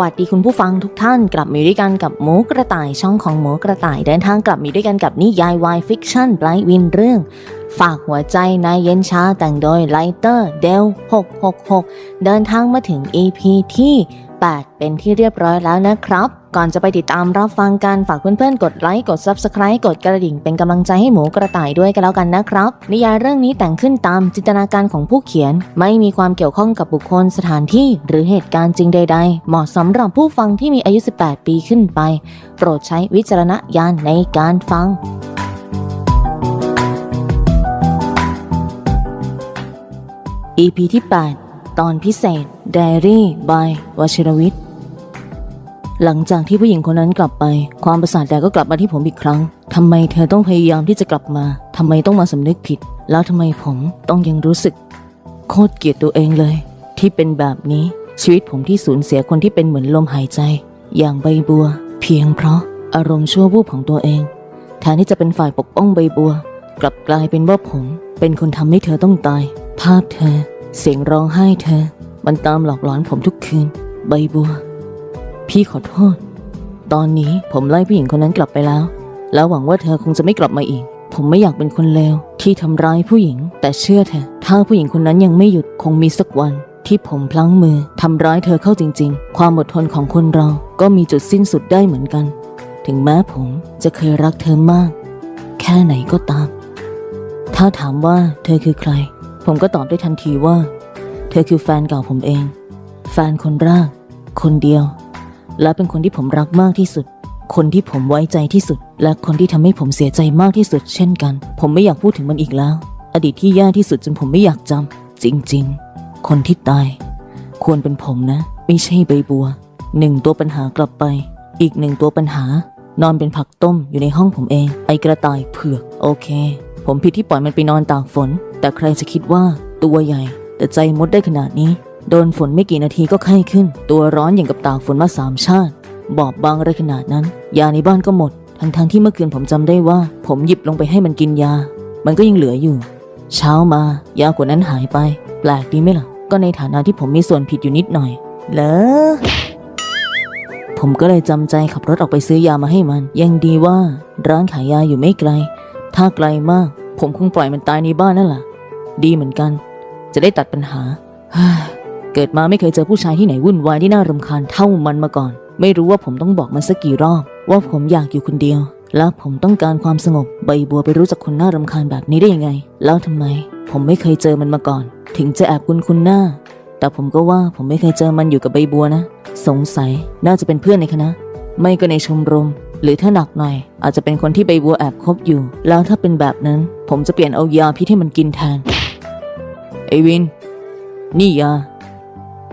วัสดีคุณผู้ฟังทุกท่านกลับมาด้วยกันกับหมูกระต่ายช่องของหมูกระต่ายเดินทางกลับมาด้วยกันกับนิยายวายฟิกชั่นไบรท์วินเรื่อง ฝากหัวใจนายเย็นชาแต่งโดยไลเตอร์เดล666 เดินทางมาถึง EP ที่ 8 เป็นที่เรียบร้อยแล้วนะครับ ก่อนจะไปติดตามรับฟังกันฝากเพื่อนๆ กดไลค์กด Subscribe กดกระดิ่งเป็นกำลังใจให้หมูกระต่ายด้วยกันแล้วกันนะครับ นิยายเรื่องนี้แต่งขึ้นตามจินตนาการของผู้เขียน ไม่มีความเกี่ยวข้องกับบุคคลสถานที่ หรือเหตุการณ์จริงใด ๆ เหมาะสำหรับผู้ฟังที่มีอายุ 18 ปีขึ้นไป โปรดใช้วิจารณญาณในการฟัง EP ที่ 8 ตอนพิเศษ Diary by วชิรวิทย์ หลังจากที่ผู้หญิงคนนั้นกลับไป ความประสาทแดกก็กลับมาที่ผมอีกครั้งทำไมเธอต้องพยายามที่จะกลับมาทำไมต้องมาสำนึกผิด แล้วทำไมผมต้องยังรู้สึก โคตรเกลียดตัวเองเลย ที่เป็นแบบนี้ชีวิตผมที่สูญเสียคนที่เป็นเหมือนลมหายใจ อย่างใบบัว เพียงเพราะอารมณ์ชั่ววูบของตัวเองแทนที่จะเป็นฝ่ายปกป้องใบบัว กลับกลายเป็นว่าผม เป็นคนทำให้เธอต้องตาย ภาพเธอ เสียงร้องไห้เธอ มันตามหลอกหลอนผมทุกคืน ใบบัว พี่ขอโทษ ตอนนี้ผมไล่ผู้หญิงคนนั้นกลับไปแล้ว แล้วหวังว่าเธอคงจะไม่กลับมาอีก ผมไม่อยากเป็นคนเลวที่ทำร้ายผู้หญิง แต่เชื่อเถอะถ้าผู้หญิงคนนั้นยังไม่หยุดคงมีสักวัน ที่ผมพลั้งมือทำร้ายเธอเข้าจริง ๆ ความอดทนของคนเราก็มีจุดสิ้นสุดได้เหมือนกัน ถึงแม้ผมจะเคยรักเธอมาก แค่ไหนก็ตาม ถ้าถามว่าเธอคือใคร ผมก็ตอบได้ทันทีว่า เธอคือแฟนเก่าผมเอง แฟนคนแรกคนเดียว และเป็นคนที่ผมรักมากที่สุด คนที่ผมไว้ใจที่สุด และคนที่ทำให้ผมเสียใจมากที่สุด เช่นกัน ผมไม่อยากพูดถึงมันอีกแล้ว อดีตที่แย่ที่สุดจนผมไม่อยากจำจริง ๆ คนที่ตาย ควรเป็นผมนะ ไม่ใช่ใบบัวหนึ่งตัวปัญหากลับไป อีกหนึ่งตัวปัญหา นอนเป็นผักต้มอยู่ในห้องผมเอง ไอกระต่ายเผือก โอเค ผมผิดที่ปล่อยมันไปนอนตากฝน แต่ใครจะคิดว่าตัวใหญ่ แต่ใจมดได้ขนาดนี้ โดนฝนไม่กี่นาทีก็ไข้ขึ้น ตัวร้อนอย่างกับตากฝนมาสามชาติ บอบบางอะไรขนาดนั้น ยาในบ้านก็หมด ทั้งๆที่เมื่อคืนผมจำได้ว่า ผมหยิบลงไปให้มันกินยา มันก็ยังเหลืออยู่ เช้ามายาขวดนั้นหายไป แปลกดีไหมล่ะ ก็ในฐานะที่ผมมีส่วนผิดอยู่นิดหน่อย เหรอผมก็เลยจำใจขับรถออกไปซื้อยามาให้มัน ยังดีว่าร้านขายยาอยู่ไม่ไกล ถ้าไกลมาก ผมคงปล่อยมันตายในบ้านนั่นแหละดีเหมือนกัน จะได้ตัดปัญหา เกิดมาไม่เคยเจอผู้ชายที่ไหนวุ่นวายที่น่ารำคาญเท่ามันมาก่อน ไม่รู้ว่าผมต้องบอกมันสักกี่รอบ ว่าผมอยากอยู่คนเดียว แล้วผมต้องการความสงบ ใบบัวไปรู้จักคนน่ารำคาญแบบนี้ได้ยังไง แล้วทำไม ผมไม่เคยเจอมันมาก่อน ถึงจะแอบคุ้นคุ้นๆหน้า แต่ผมก็ว่าผมไม่เคยเจอมันอยู่กับใบบัวนะ สงสัยน่าจะเป็นเพื่อนในคณะ ไม่ก็ในชมรม หรือถ้าหนักหน่อย อาจจะเป็นคนที่ใบบัวแอบคบอยู่ แล้วถ้าเป็นแบบนั้น ผมจะเปลี่ยนเอายาพิษให้มันกินแทนไอวิน นี่ยา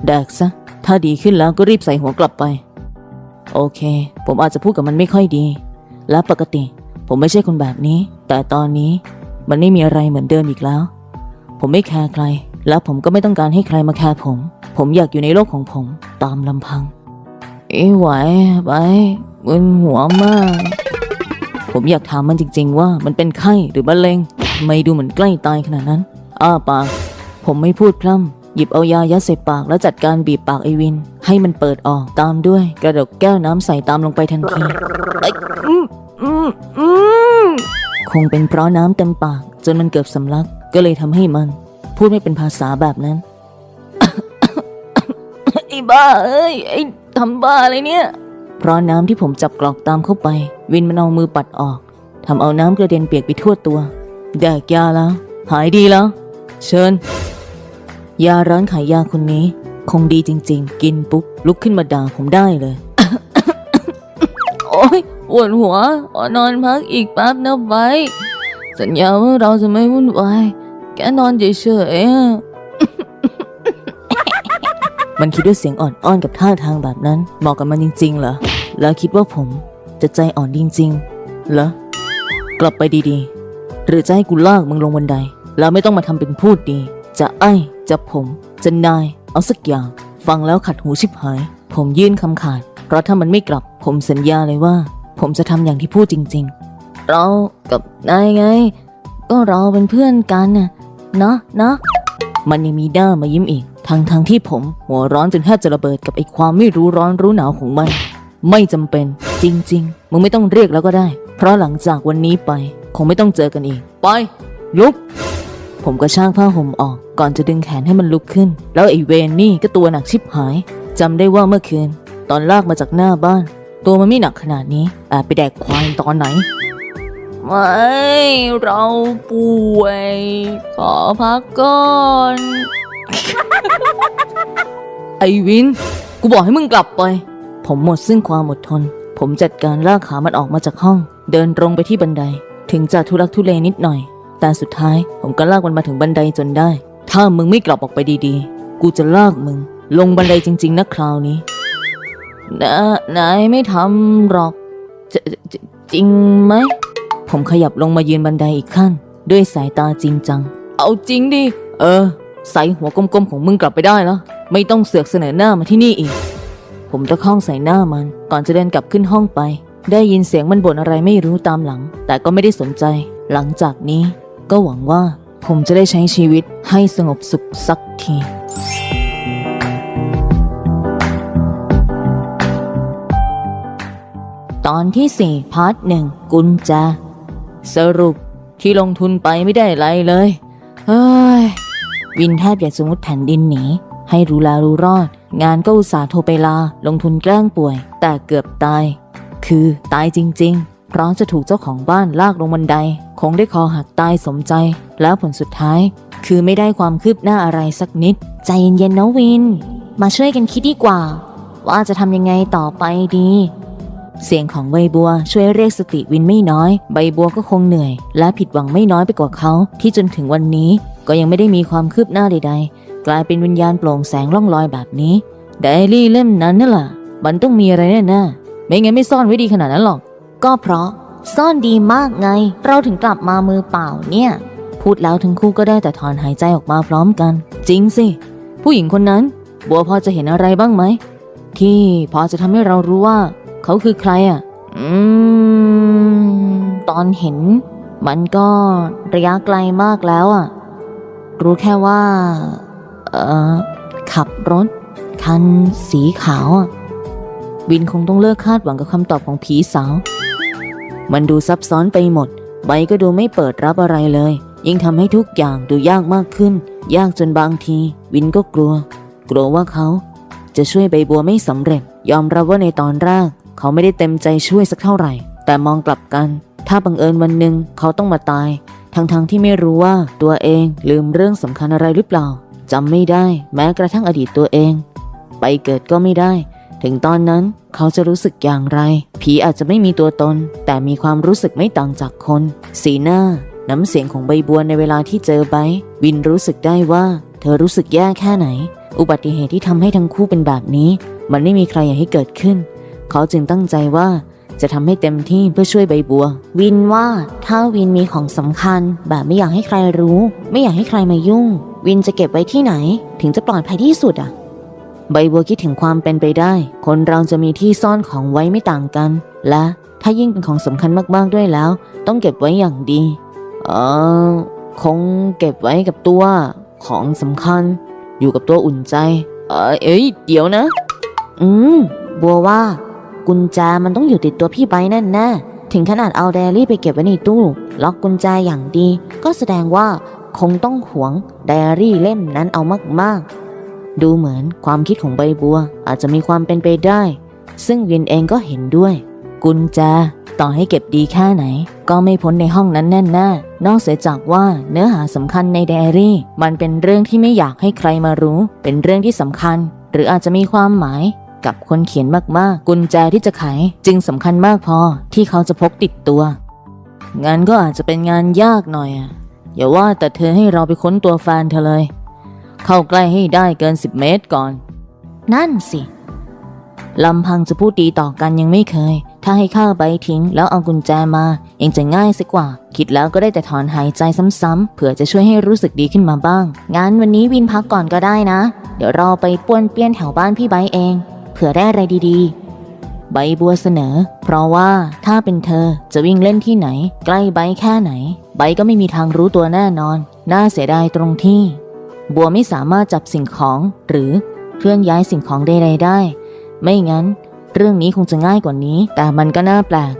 แดกซะ ถ้าดีขึ้นแล้วก็รีบใส่หัวกลับไป โอเค ผมอาจจะพูดกับมันไม่ค่อยดี และปกติ ผมไม่ใช่คนแบบนี้ แต่ตอนนี้มันไม่มีอะไรเหมือนเดิมอีกแล้ว ผมไม่แคร์ใคร และผมก็ไม่ต้องการให้ใครมาแคร์ผม ผมอยากอยู่ในโลกของผมตามลำพังเอ้ไหวไปมึนหัวมาก ผมอยากถามมันจริง ๆ ว่ามันเป็นไข้หรือมะเร็ง ไม่ดูเหมือนใกล้ตายขนาดนั้น อ้าปากผมไม่พูดพร่ำ หยิบเอายายัดใส่ปากแล้วจัดการบีบปากไอวิน ให้มันเปิดออกตามด้วย กระดกแก้วน้ำใส่ตามลงไปทันทีคงเป็นเพราะน้ำเต็มปาก จนมันเกือบสำลัก ก็เลยทำให้มัน พูดไม่เป็นภาษาแบบนั้นไอ้บ้าเอ้ยไอ้ทำบ้าอะไรเนี่ย เพราะน้ำที่ผมจับกรอกตามเข้าไป วินมันเอามือปัดออกทำเอาน้ำกระเด็นเปียกไปทั่วตัวแดกยาแล้ว หายดีแล้ว เชิญ ยาร้านขายยาคนนี้ คงดีจริง ๆ กินปุ๊บลุกขึ้นมาด่าผมได้เลย โอ๊ยปวดหัวขอนอนพักอีกแป๊บนะไว้ สัญญาว่าเราจะไม่วุ่นวายแค่นอนเฉยๆอะมันคิดด้วยเสียงอ่อนอ้อนกับท่าทางแบบนั้นเหมาะกับมันจริงๆเหรอ แล้วคิดว่าผมจะใจอ่อนจริงๆเหรอ กลับไปดีๆ หรือจะให้กูลากมึงลงบันได แล้วไม่ต้องมาทำเป็นพูดดี จะไอ้จะผมจะนาย เอาสักอย่าง ฟังแล้วขัดหูชิบหาย ผมยื่นคำขาด เพราะถ้ามันไม่กลับ ผมสัญญาเลยว่า ผมจะทำอย่างที่พูดจริง ๆ เรากับนายไง ก็เราเป็นเพื่อนกันน่ะเนาะเนาะมันยังมีด้ามายิ้มอีก ทั้งทั้งที่ผมหัวร้อนจนแทบจะระเบิดกับไอ้ความไม่รู้ร้อนรู้หนาวของมัน ไม่จำเป็น จริง ๆ มึงไม่ต้องเรียกแล้วก็ได้ เพราะหลังจากวันนี้ไป คงไม่ต้องเจอกันอีก ไป ลุก ผมก็ช่ากผ้าห่มออกก่อนจะดึงแขนให้มันลุกขึ้น แล้วไอ้เวนนี่ก็ตัวหนักชิบหายจำได้ว่าเมื่อคืน ตอนลากมาจากหน้าบ้าน ตัวมันไม่หนักขนาดนี้แอบไปแดกควายตอนไหน ไม่ เราป่วย ขอพักก่อนไอวิน กูบอกให้มึงกลับไป ผมหมดซึ่งความอดทน ผมจัดการลากขามันออกมาจากห้อง เดินตรงไปที่บันได ถึงจะทุลักทุเลนิดหน่อย แต่สุดท้าย ผมก็ลากมันมาถึงบันไดจนได้ ถ้ามึงไม่กลับออกไปดีๆ กูจะลากมึง ลงบันไดจริง ๆนะคราวนี้นะนายไม่ทำหรอกจจจริงไหม ผมขยับลงมายืนบันไดอีกขั้น ด้วยสายตาจริงจัง เอาจริงดิ เออ ใส่หัวกลมๆของมึงกลับไปได้แล้ว ไม่ต้องเสือกเสนอหน้ามาที่นี่อีก ผมตะข้องใส่หน้ามัน ก่อนจะเดินกลับขึ้นห้องไป ได้ยินเสียงมันบ่นอะไรไม่รู้ตามหลัง แต่ก็ไม่ได้สนใจ หลังจากนี้ ก็หวังว่าผมจะได้ใช้ชีวิตให้สงบสุขสักทีตอนที่สี่พาร์ทหนึ่งกุญแจ สรุปที่ลงทุนไปไม่ได้อะไรเลย เฮ้ย วินแทบอยากสมมติแผ่นดินหนี ให้รู้แลรู้รอด งานก็อุตส่าห์โทรไปลา ลงทุนแกล้งป่วย แต่เกือบตาย คือตายจริง พราะจะถูกเจ้าของบ้านลากลงบันได คงได้คอหักตายสมใจ แล้วผลสุดท้าย คือไม่ได้ความคืบหน้าอะไรสักนิด ใจเย็นๆนะวิน มาช่วยกันคิดดีกว่า ว่าจะทำยังไงต่อไปดี เสียงของใบบัวช่วยเรียกสติวินไม่น้อย ใบบัวก็คงเหนื่อย และผิดหวังไม่น้อยไปกว่าเขา ที่จนถึงวันนี้ก็ยังไม่ได้มีความคืบหน้าใด ๆ กลายเป็นวิญญาณโปร่งแสงล่องลอยแบบนี้ไดอารี่เล่มนั้นน่ะล่ะมันต้องมีอะไรแน่ๆไม่งั้นไม่ซ่อนไว้ดีขนาดนั้นหรอก ก็เพราะซ่อนดีมากไง เราถึงกลับมามือเปล่าเนี่ย พูดแล้วทั้งคู่ก็ได้แต่ถอนหายใจออกมาพร้อมกัน จริงสิ ผู้หญิงคนนั้น บัวพอจะเห็นอะไรบ้างไหม ที่พอจะทำให้เรารู้ว่า เขาคือใครอะ อืม ตอนเห็น มันก็ระยะไกลมากแล้วอะ รู้แค่ว่า เออขับรถ คันสีขาวอะวินคงต้องเลิกคาดหวังกับคำตอบของผีสาว มันดูซับซ้อนไปหมด ใบก็ดูไม่เปิดรับอะไรเลย ยิ่งทำให้ทุกอย่างดูยากมากขึ้น ยากจนบางที วินก็กลัว กลัวว่าเขาจะช่วยใบบัวไม่สำเร็จ ยอมรับว่าในตอนแรก เขาไม่ได้เต็มใจช่วยสักเท่าไหร่ แต่มองกลับกัน ถ้าบังเอิญวันหนึ่งเขาต้องมาตาย ทั้งๆทที่ไม่รู้ว่าตัวเองลืมเรื่องสำคัญอะไรหรือเปล่าจำไม่ได้ แม้กระทั่งอดีตตัวเอง ไปเกิดก็ไม่ได้ ถึงตอนนั้นเขาจะรู้สึกอย่างไร ผีอาจจะไม่มีตัวตน แต่มีความรู้สึกไม่ต่างจากคน สีหน้า น้ำเสียงของใบบัวในเวลาที่เจอไบวินรู้สึกได้ว่า เธอรู้สึกแย่แค่ไหน อุบัติเหตุที่ทำให้ทั้งคู่เป็นแบบนี้ มันไม่มีใครอยากให้เกิดขึ้น เขาจึงตั้งใจว่าจะทำให้เต็มที่เพื่อช่วยใบบัว วินว่าถ้าวินมีของสำคัญ แบบไม่อยากให้ใครรู้ ไม่อยากให้ใครมายุ่ง วินจะเก็บไว้ที่ไหน ถึงจะปลอดภัยที่สุดอะ ใบบัวคิดถึงความเป็นไปได้ คนเราจะมีที่ซ่อนของไว้ไม่ต่างกัน และถ้ายิ่งเป็นของสำคัญมากๆด้วยแล้ว ต้องเก็บไว้อย่างดีเออคงเก็บไว้กับตัวของสำคัญ อยู่กับตัวอุ่นใจ เออเอ้ยเดี๋ยวนะ อืมบัวว่า กุญแจมันต้องอยู่ติดตัวพี่ไบแน่แน่ๆถึงขนาดเอาไดอารี่ไปเก็บไว้ในตู้ ล็อกกุญแจอย่างดี ก็แสดงว่าคงต้องหวงไดอารี่เล่มนั้นเอามากๆ ดูเหมือนความคิดของใบบัวอาจจะมีความเป็นไปได้ ซึ่งวินเองก็เห็นด้วย กุญแจต่อให้เก็บดีแค่ไหน ก็ไม่พ้นในห้องนั้นแน่แน่นอกเสียจากว่าเนื้อหาสำคัญในไดอารี่ มันเป็นเรื่องที่ไม่อยากให้ใครมารู้ เป็นเรื่องที่สำคัญ หรืออาจจะมีความหมายกับคนเขียนมากๆ กุญแจที่จะไขจึงสำคัญมากพอที่เขาจะพกติดตัวงั้นก็อาจจะเป็นงานยากหน่อยอะอย่าว่าแต่เธอให้เราไปค้นตัวแฟนเธอเลย เข้าใกล้ให้ได้เกิน10เมตรก่อน นั่นสิลำพังจะพูดดีต่อกันยังไม่เคย ถ้าให้ข้าใบทิ้งแล้วเอากุญแจมาเองจะง่ายสิกกว่า คิดแล้วก็ได้แต่ถอนหายใจซ้ำๆเผื่อจะช่วยให้รู้สึกดีขึ้นมาบ้าง งั้นวันนี้วินพักก่อนก็ได้นะ เดี๋ยวเราไปป้วนเปี้ยนแถวบ้านพี่ไบเอง เผื่อได้อะไรดีๆ ใบบัวเสนอ เพราะว่าถ้าเป็นเธอจะวิ่งเล่นที่ไหน ใกล้ใบแค่ไหน ใบก็ไม่มีทางรู้ตัวแน่นอน น่าเสียดายตรงที่ บัวไม่สามารถจับสิ่งของหรือเคลื่อนย้ายสิ่งของใดๆได้ ไม่งั้น เรื่องนี้คงจะง่ายกว่านี้ แต่มันก็น่าแปลก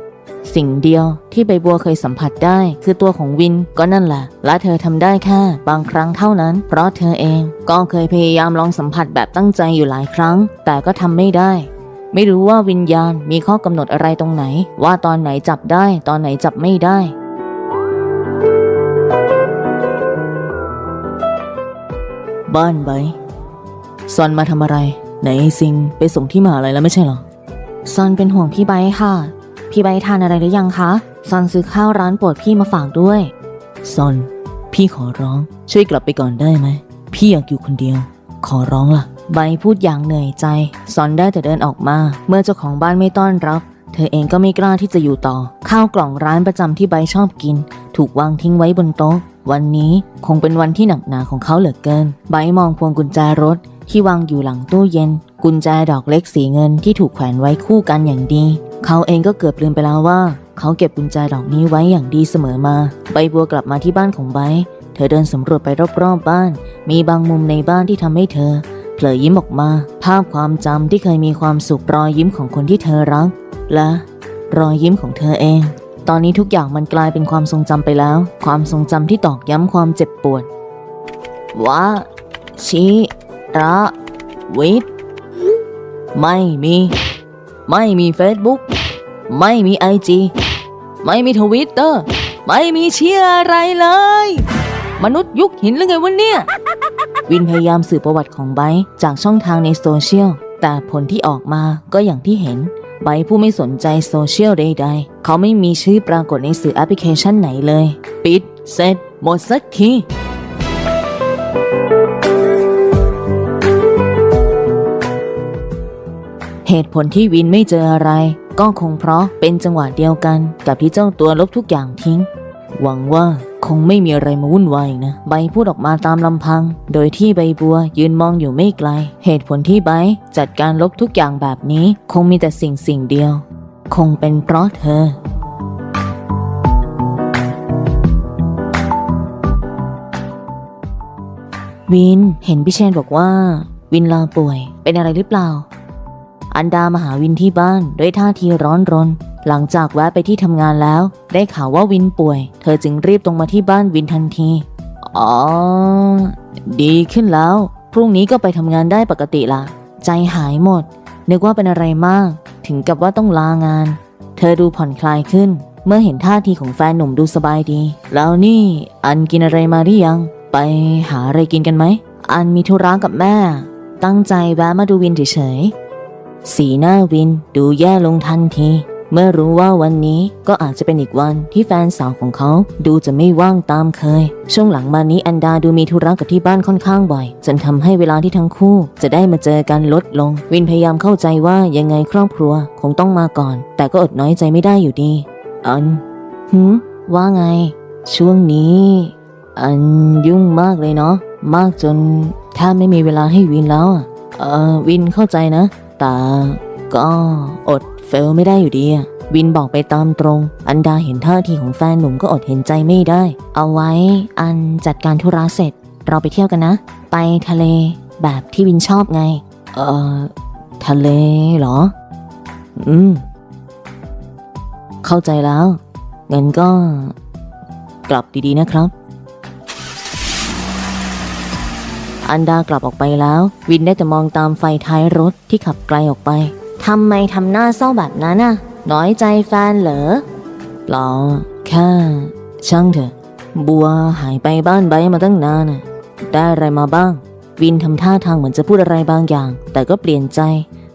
สิ่งเดียวที่ใบบัวเคยสัมผัสได้ คือตัวของวินก็นั่นแหละ และเธอทำได้แค่บางครั้งเท่านั้น เพราะเธอเองก็เคยพยายามลองสัมผัสแบบตั้งใจอยู่หลายครั้ง แต่ก็ทำไม่ได้ไม่รู้ว่าวิญญาณมีข้อกำหนดอะไรตรงไหน ว่าตอนไหนจับได้ ตอนไหนจับไม่ได้ บ้านไบซอนมาทำอะไร ไหนซิงไปส่งที่มหาลัยแล้วไม่ใช่เหรอ ซอนเป็นห่วงพี่ไบร์ทค่ะ พี่ไบร์ททานอะไรหรือยังคะ ซอนซื้อข้าวร้านโปรดพี่มาฝากด้วย ซอน พี่ขอร้อง ช่วยกลับไปก่อนได้ไหม พี่อยากอยู่คนเดียว ขอร้องล่ะใบพูดอย่างเหนื่อยใจ ซอนได้แต่เดินออกมา เมื่อเจ้าของบ้านไม่ต้อนรับ เธอเองก็ไม่กล้าที่จะอยู่ต่อ ข้าวกล่องร้านประจำที่ใบชอบกิน ถูกวางทิ้งไว้บนโต๊ะ วันนี้คงเป็นวันที่หนักหนาของเขาเหลือเกินใบมองพวงกุญแจรถที่วางอยู่หลังตู้เย็น กุญแจดอกเล็กสีเงินที่ถูกแขวนไว้คู่กันอย่างดี เขาเองก็เกือบลืมไปแล้วว่า เขาเก็บกุญแจดอกนี้ไว้อย่างดีเสมอมา ใบบัวกลับมาที่บ้านของไบร์เธอเดินสำรวจไปรอบๆบ้าน มีบางมุมในบ้านที่ทำให้เธอเผลอยิ้มออกมา ภาพความจำที่เคยมีความสุขรอยยิ้มของคนที่เธอรัก และรอยยิ้มของเธอเอง ตอนนี้ทุกอย่างมันกลายเป็นความทรงจำไปแล้ว ความทรงจำที่ตอกย้ำความเจ็บปวดว่าชิระวิทไม่มี ไม่มี Facebook ไม่มีไอจีไม่มีทวิตเตอร์ ไม่มีเชียร์อะไรเลย มนุษย์ยุคหินหรือไงวะเนี่ย วินพยายามสืบประวัติของไบจากช่องทางในโซเชียล แต่ผลที่ออกมาก็อย่างที่เห็น ไบผู้ไม่สนใจโซเชียลใดๆ เขาไม่มีชื่อปรากฏในสื่อแอปพลิเคชันไหนเลย ปิด เสร็จ หมดสักทีเหตุผลที่วินไม่เจออะไร ก็คงเพราะเป็นจังหวะเดียวกันกับที่เจ้าตัวลบทุกอย่างทิ้ง หวังว่า คงไม่มีอะไรมาวุ่นวายนะ ใบพูดออกมาตามลำพัง โดยที่ใบบัวยืนมองอยู่ไม่ไกล เหตุผลที่ใบจัดการลบทุกอย่างแบบนี้ คงมีแต่สิ่งสิ่งเดียว คงเป็นเพราะเธอ วินเห็นพี่เชนบอกว่า วินลาป่วย เป็นอะไรหรือเปล่า อันดามาหาวินที่บ้านด้วยท่าทีร้อนรน หลังจากแวะไปที่ทำงานแล้ว ได้ข่าวว่าวินป่วย เธอจึงรีบตรงมาที่บ้านวินทันที อ๋อ ดีขึ้นแล้ว พรุ่งนี้ก็ไปทำงานได้ปกติละใจหายหมด นึกว่าเป็นอะไรมาก ถึงกับว่าต้องลางาน เธอดูผ่อนคลายขึ้น เมื่อเห็นท่าทีของแฟนหนุ่มดูสบายดี แล้วนี่อันกินอะไรมาหรือยัง ไปหาอะไรกินกันไหม อันมีธุระกับแม่ ตั้งใจแวะมาดูวินเฉยๆสีหน้าวินดูแย่ลงทันที เมื่อรู้ว่าวันนี้ก็อาจจะเป็นอีกวันที่แฟนสาวของเขาดูจะไม่ว่างตามเคย ช่วงหลังมานี้อันดาดูมีธุระกับที่บ้านค่อนข้างบ่อย จนทำให้เวลาที่ทั้งคู่ จะได้มาเจอกันลดลง วินพยายามเข้าใจว่ายังไงครอบครัวคงต้องมาก่อน แต่ก็อดน้อยใจไม่ได้อยู่ดี อันหืมว่าไง ช่วงนี้ อันยุ่งมากเลยเนาะมากจนแทบไม่มีเวลาให้วินแล้วอะเออวินเข้าใจนะ แต่ ก็อดเฟลไม่ได้อยู่ดีอะวินบอกไปตามตรง อันดาเห็นท่าทีของแฟนหนุ่มก็อดเห็นใจไม่ได้ เอาไว้อันจัดการธุระเสร็จ เราไปเที่ยวกันนะ ไปทะเลแบบที่วินชอบไง เออทะเลเหรอ อืม เข้าใจแล้วงั้นก็กลับดีๆนะครับ อันดากลับออกไปแล้ว วินได้แต่มองตามไฟท้ายรถที่ขับไกลออกไป ทำไมทำหน้าเศร้าแบบนั้นน่ะ น้อยใจแฟนเหรอเปล่าแค่ ช่างเถอะ บัวหายไปบ้านใบมาตั้งนานน่ะได้อะไรมาบ้าง วินทำท่าทางเหมือนจะพูดอะไรบางอย่าง แต่ก็เปลี่ยนใจ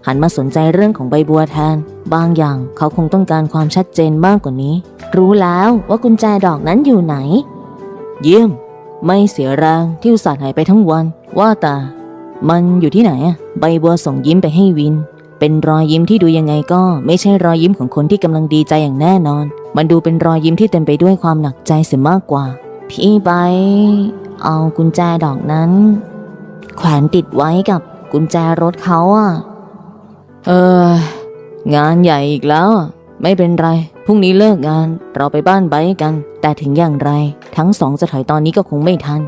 หันมาสนใจเรื่องของใบบัวแทน บางอย่างเขาคงต้องการความชัดเจนมากกว่านี้ รู้แล้วว่ากุญแจดอกนั้นอยู่ไหน เยี่ยม ไม่เสียแรงที่อุตส่าห์หายไปทั้งวัน ว่าแต่มันอยู่ที่ไหนอะใบบัวส่งยิ้มไปให้วิน เป็นรอยยิ้มที่ดูยังไงก็ไม่ใช่รอยยิ้มของคนที่กำลังดีใจอย่างแน่นอน มันดูเป็นรอยยิ้มที่เต็มไปด้วยความหนักใจเสียมากกว่า พี่ไบเอากุญแจดอกนั้น แขวนติดไว้กับกุญแจรถเขาอะ เอองานใหญ่อีกแล้ว ไม่เป็นไร พรุ่งนี้เลิกงาน เราไปบ้านไบกัน แต่ถึงอย่างไร ทั้งสองจะถอยตอนนี้ก็คงไม่ทัน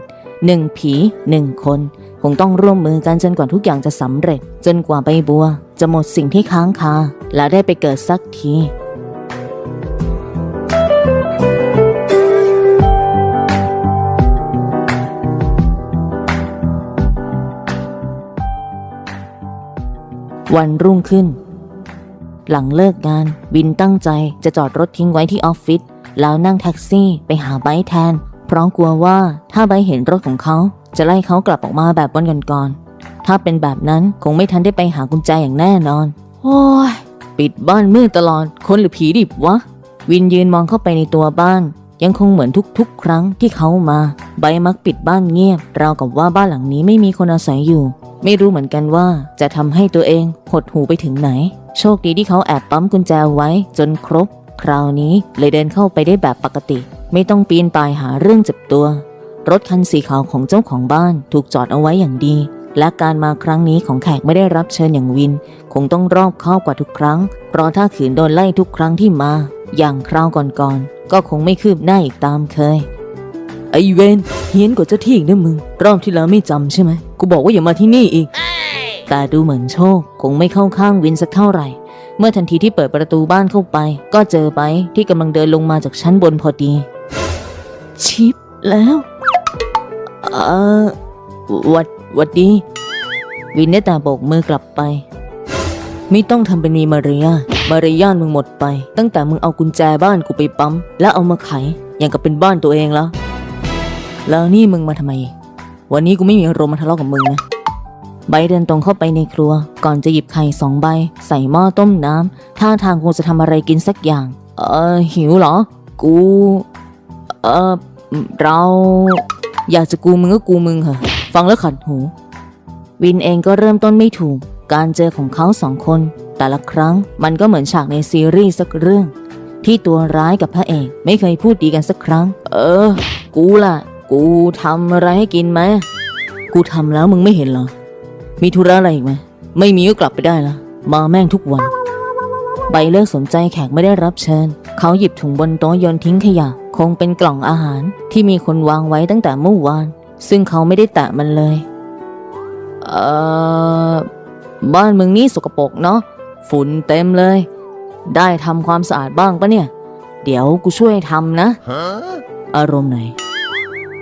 หนึ่งผีหนึ่งคน คงต้องร่วมมือกันจนกว่าทุกอย่างจะสำเร็จ จนกว่าใบบัว จะหมดสิ่งที่ค้างคาและได้ไปเกิดสักทีวันรุ่งขึ้น หลังเลิกงานวินตั้งใจจะจอดรถทิ้งไว้ที่ออฟฟิศแล้วนั่งแท็กซี่ไปหาไบแทน เพราะกลัวว่าถ้าไบเห็นรถของเขาจะไล่เขากลับออกมาแบบวันก่อนๆ ถ้าเป็นแบบนั้นคงไม่ทันได้ไปหากุญแจอย่างแน่นอน โอ้ย ปิดบ้านมืดตลอด คนหรือผีดิบวะ วินยืนมองเข้าไปในตัวบ้าน ยังคงเหมือนทุกๆ ครั้งที่เขามา ใบมักปิดบ้านเงียบ ราวกับว่าบ้านหลังนี้ไม่มีคนอาศัยอยู่ ไม่รู้เหมือนกันว่าจะทำให้ตัวเองหดหูไปถึงไหน โชคดีที่เขาแอบปั๊มกุญแจไว้จนครบ คราวนี้เลยเดินเข้าไปได้แบบปกติ ไม่ต้องปีนป่ายหาเรื่องเจ็บตัว รถคันสีขาวของเจ้าของบ้านถูกจอดเอาไว้อย่างดี และการมาครั้งนี้ของแขกไม่ได้รับเชิญอย่างวิน คงต้องรอบคอบกว่าทุกครั้ง เพราะถ้าขืนโดนไล่ทุกครั้งที่มา อย่างคราวก่อนๆก็คงไม่คืบหน้าอีกตามเคย ไอเวนเฮี้ยนกว่าเจ้าที่อีกนะมึง รอบที่แล้วไม่จำใช่ไหมกูบอกว่าอย่ามาที่นี่อีก แต่ดูเหมือนโชค คงไม่เข้าข้างวินสักเท่าไหร่ เมื่อทันทีที่เปิดประตูบ้านเข้าไป ก็เจอไปที่กำลังเดินลงมาจากชั้นบนพอดี ชิปแล้วเออหวัดห วัดดี วินได้แต่โบกมือกลับไป ไม่ต้องทำเป็นมีมารยาทมารยาทมึงหมดไป ตั้งแต่มึงเอากุญแจบ้านกูไปปั๊ม แล้วเอามาไขอย่างกับเป็นบ้านตัวเองแล้ว แล้วนี่มึงมาทำไม วันนี้กูไม่มีอารมณ์มาทะเลาะกับมึงนะใบเดินตรงเข้าไปในครัว ก่อนจะหยิบไข่สองใบ ใส่หม้อต้มน้ำท่าทางคงจะทำอะไรกินสักอย่าง เออหิวเหรอ กู เออเรา อยากจะกูมึงก็กูมึงเหอะ ฟังแล้วขัดหู วินเองก็เริ่มต้นไม่ถูก การเจอของเขาสองคน แต่ละครั้งมันก็เหมือนฉากในซีรีส์สักเรื่อง ที่ตัวร้ายกับพระเอกไม่เคยพูดดีกันสักครั้ง เออ กูล่ะ กูทำอะไรให้กินไหมกูทำแล้วมึงไม่เห็นเหรอ มีธุระอะไรอีกไหมไม่มีก็กลับไปได้ละมาแม่งทุกวัน ใบเลิกสนใจแขกไม่ได้รับเชิญ เขาหยิบถุงบนโต๊ะโยนทิ้งขยะ คงเป็นกล่องอาหารที่มีคนวางไว้ตั้งแต่เมื่อวาน ซึ่งเขาไม่ได้แตะมันเลย เอ่อ บ้านมึงนี่สกปรกเนาะ ฝุ่นเต็มเลย ได้ทำความสะอาดบ้างปะเนี่ย เดี๋ยวกูช่วยทำนะ อารมณ์ไหน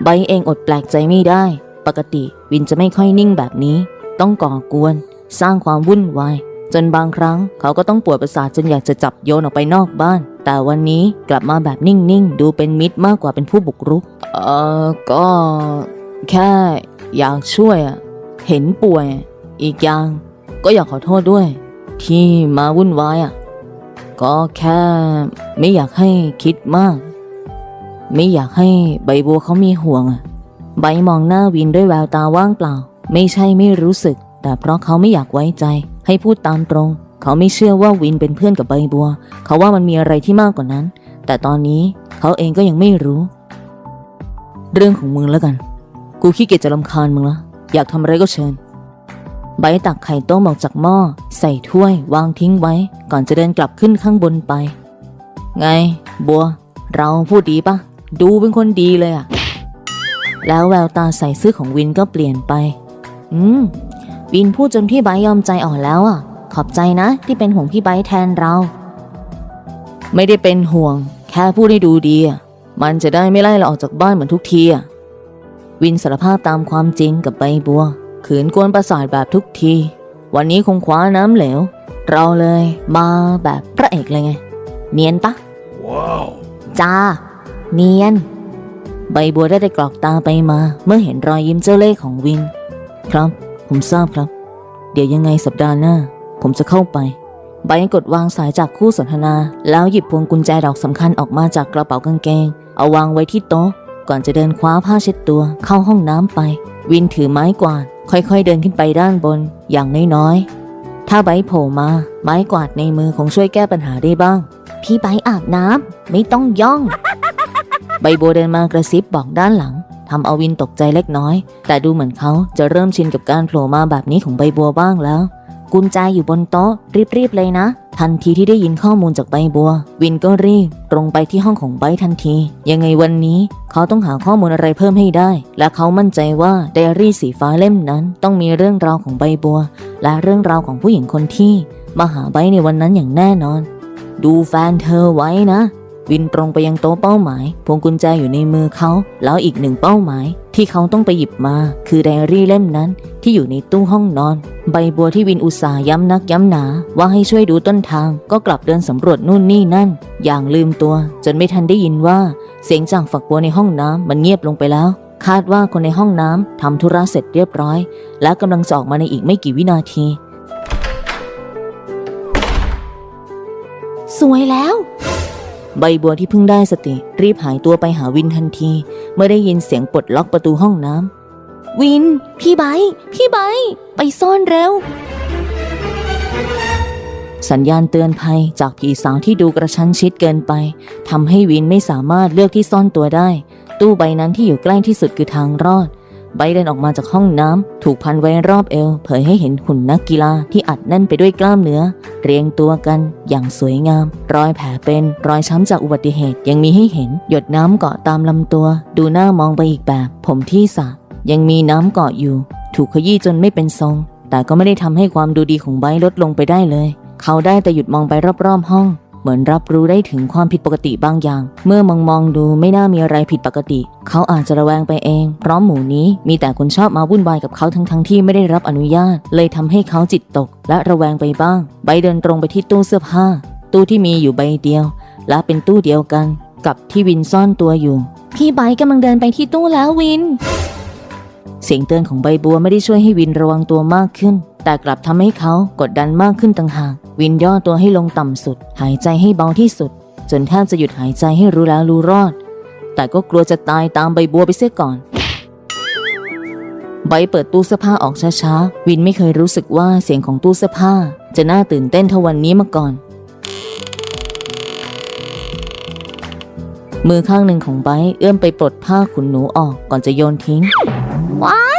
ใบเองอดแปลกใจไม่ได้ ปกติวินจะไม่ค่อยนิ่งแบบนี้ ต้องก่อกวน สร้างความวุ่นวาย จนบางครั้งเขาก็ต้องปวดประสาทจนอยากจะจับโยนออกไปนอกบ้าน แต่วันนี้กลับมาแบบนิ่งๆ ดูเป็นมิตรมากกว่าเป็นผู้บุกรุก เออก็ แค่อยากช่วยอะเห็นป่วย อีกอย่าง ก็อยากขอโทษด้วย ที่มาวุ่นวายอะก็แค่ไม่อยากให้คิดมาก ไม่อยากให้ใบบัวเขามีห่วงอะใบมองหน้าวินด้วยแววตาว่างเปล่า ไม่ใช่ไม่รู้สึก แต่เพราะเขาไม่อยากไว้ใจ ให้พูดตามตรง เขาไม่เชื่อว่าวินเป็นเพื่อนกับใบบัว เขาว่ามันมีอะไรที่มากกว่านั้น แต่ตอนนี้เขาเองก็ยังไม่รู้ เรื่องของมึงแล้วกัน กูขี้เกียจจะรำคาญมึงละอยากทำอะไรก็เชิญ ใบตักไข่ต้มออกจากหม้อ ใส่ถ้วยวางทิ้งไว้ ก่อนจะเดินกลับขึ้นข้างบนไป ไง บัว เราพูดดีปะดูเป็นคนดีเลยอะแล้วแววตาใส่ซื่อของวินก็เปลี่ยนไป อืม วินพูดจนพี่ไบยอมใจอ่อนแล้วอะขอบใจนะที่เป็นห่วงพี่ไบแทนเรา ไม่ได้เป็นห่วง แค่พูดให้ดูดีอะมันจะได้ไม่ไล่เราออกจากบ้านเหมือนทุกทีอะ วินสารภาพตามความจริงกับใบบัว ขืนกวนประสาทแบบทุกที วันนี้คงคว้าน้ำเหลว เราเลยมาแบบพระเอกเลยไง เนียนปะ Wow. จ้า เนียน ใบบัวได้แต่กรอกตาไปมา เมื่อเห็นรอยยิ้มเจ้าเล่ห์ของวิน ครับ ผมทราบครับ เดี๋ยวยังไงสัปดาห์หน้า ผมจะเข้าไปใบกดวางสายจากคู่สนทนา แล้วหยิบพวงกุญแจดอกสำคัญออกมาจากกระเป๋ากางเกง เอาวางไว้ที่โต๊ะ ก่อนจะเดินคว้าผ้าเช็ดตัวเข้าห้องน้ำไป วินถือไม้กวาด ค่อยๆ เดินขึ้นไปด้านบนอย่างน้อยๆ ถ้าใบโผล่มา ไม้กวาดในมือคงช่วยแก้ปัญหาได้บ้าง พี่ไบอาบน้ำไม่ต้องย่อง ใบบัวเดินมากระซิบบอกด้านหลังทำเอาวินตกใจเล็กน้อย แต่ดูเหมือนเขาจะเริ่มชินกับการโผล่มาแบบนี้ของใบบัวบ้างแล้ว กุญแจอยู่บนโต๊ะ รีบๆเลยนะ ทันทีที่ได้ยินข้อมูลจากใบบัว วินก็รีบ ตรงไปที่ห้องของไบทันที ยังไงวันนี้ เขาต้องหาข้อมูลอะไรเพิ่มให้ได้ และเขามั่นใจว่าไดอารี่สีฟ้าเล่มนั้น ต้องมีเรื่องราวของใบบัว และเรื่องราวของผู้หญิงคนที่ มาหาไบในวันนั้นอย่างแน่นอน ดูแฟนเธอไว้นะ วินตรงไปยังโต๊ะเป้าหมายพวงกุญแจอยู่ในมือเขาแล้วอีกหนึ่งเป้าหมาย ที่เขาต้องไปหยิบมาคือไดอารี่เล่มนั้นที่อยู่ในตู้ห้องนอน ใบบัวที่วินอุตส่าห์ย้ำนักย้ำหนา ว่าให้ช่วยดูต้นทาง ก็กลับเดินสำรวจนู่นนี่นั่น อย่างลืมตัว จนไม่ทันได้ยินว่า เสียงจากฝักบัวในห้องน้ำมันเงียบลงไปแล้ว คาดว่าคนในห้องน้ำทำธุระเสร็จเรียบร้อย และกำลังจะออกมาในอีกไม่กี่วินาที สวยแล้ว ใบบัวที่เพิ่งได้สติ รีบหายตัวไปหาวินทันที เมื่อได้ยินเสียงปลดล็อกประตูห้องน้ำวิน พี่ไบพี่ไบไปซ่อนเร็ว สัญญาณเตือนภัยจากผีสาวที่ดูกระชั้นชิดเกินไปทำให้วินไม่สามารถเลือกที่ซ่อนตัวได้ ตู้ใบนั้นที่อยู่ใกล้ที่สุดคือทางรอด ใบเดินออกมาจากห้องน้ำ ถูกพันไว้รอบเอว เผยให้เห็นหุ่นนักกีฬาที่อัดแน่นไปด้วยกล้ามเนื้อ เรียงตัวกันอย่างสวยงาม รอยแผลเป็นรอยช้ำจากอุบัติเหตุยังมีให้เห็น หยดน้ำเกาะตามลำตัว ดูหน้ามองไปอีกแบบ ผมที่สระยังมีน้ำเกาะอยู่ ถูกขยี้จนไม่เป็นทรง แต่ก็ไม่ได้ทำให้ความดูดีของไบลดลงไปได้เลย เขาได้แต่หยุดมองไปรอบๆห้อง เหมือนรับรู้ได้ถึงความผิดปกติบางอย่าง เมื่อมองมองดูไม่น่ามีอะไรผิดปกติ เขาอาจจะระแวงไปเอง เพราะหมู่นี้มีแต่คนชอบมาวุ่นวายกับเขาทั้งๆที่ไม่ได้รับอนุญาต เลยทำให้เขาจิตตก และระแวงไปบ้าง ใบเดินตรงไปที่ตู้เสื้อผ้า ตู้ที่มีอยู่ใบเดียว และเป็นตู้เดียวกัน กับที่วินซ่อนตัวอยู่ พี่ไบกำลังเดินไปที่ตู้แล้ววิน เสียงเตือนของใบบัวไม่ได้ช่วยให้วินระวังตัวมากขึ้น แต่กลับทำให้เขากดดันมากขึ้นต่างหาก วินย่อตัวให้ลงต่ำสุด หายใจให้เบาที่สุด จนแทบจะหยุดหายใจให้รู้แล้วรู้รอด แต่ก็กลัวจะตายตามใบบัวไปเสียก่อน ใบเปิดตู้เสื้อผ้าออกช้าๆ วินไม่เคยรู้สึกว่าเสียงของตู้เสื้อผ้า จะน่าตื่นเต้นเท่าวันนี้มาก่อน มือข้างหนึ่งของไบเอื้อมไปปลดผ้าขุนหนูออกก่อนจะโยนทิ้งว้า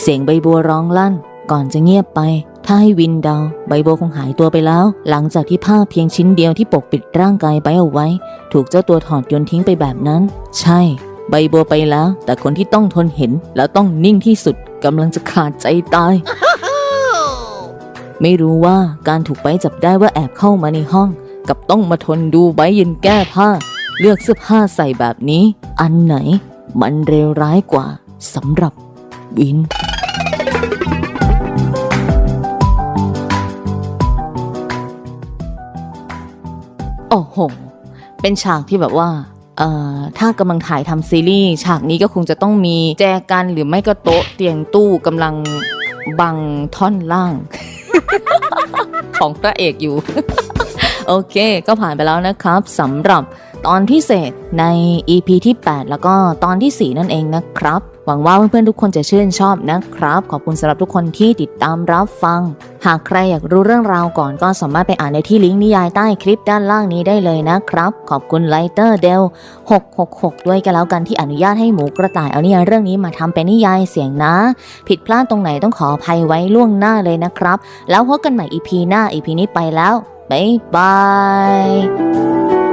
เสียงใบบัวร้องลั่น ก่อนจะเงียบไป ถ้าให้วินเดา ใบบัวคงหายตัวไปแล้ว หลังจากที่ผ้าเพียงชิ้นเดียวที่ปกปิดร่างกายไปเอาไว้ ถูกเจ้าตัวถอดโยนทิ้งไปแบบนั้น ใช่ ใบบัวไปแล้ว แต่คนที่ต้องทนเห็นแล้วต้องนิ่งที่สุดกำลังจะขาดใจตาย ไม่รู้ว่าการถูกใบจับได้ว่าแอบเข้ามาในห้อง กับต้องมาทนดูใบยืนแก้ผ้า เลือกเสื้อผ้าใส่แบบนี้ อันไหน มันเร็วร้ายกว่าสำหรับวิน โอ้โห เป็นฉากที่แบบว่าเอ่อถ้ากำลังถ่ายทำซีรีส์ฉากนี้ก็คงจะต้องมีแจกันหรือไม่ก็โต๊ะเตียงตู้กำลังบังท่อนล่าง ของพระเอกอยู่ โอเค ก็ผ่านไปแล้วนะครับสำหรับตอนพิเศษใน EP ที่ 8 แล้วก็ตอนทีสี่4 นั่นเองนะครับ หวังว่าเพื่อนๆทุกคนจะชื่นชอบนะครับ ขอบคุณสำหรับทุกคนที่ติดตามรับฟัง หากใครอยากรู้เรื่องราวก่อนก็สามารถไปอ่านในที่ลิงก์นิยายใต้คลิปด้านล่างนี้ได้เลยนะครับ ขอบคุณไลเตอร์เดล666 ด้วยกันแล้วกันที่อนุญาตให้หมูกระต่ายเอานิยายเรื่องนี้มาทำเป็นนิยายเสียงนะ ผิดพลาดตรงไหนต้องขออภัยไว้ล่วงหน้าเลยนะครับ แล้วพบกันใหม่ EP หน้า EP นี้ไปแล้วบ๊ายบาย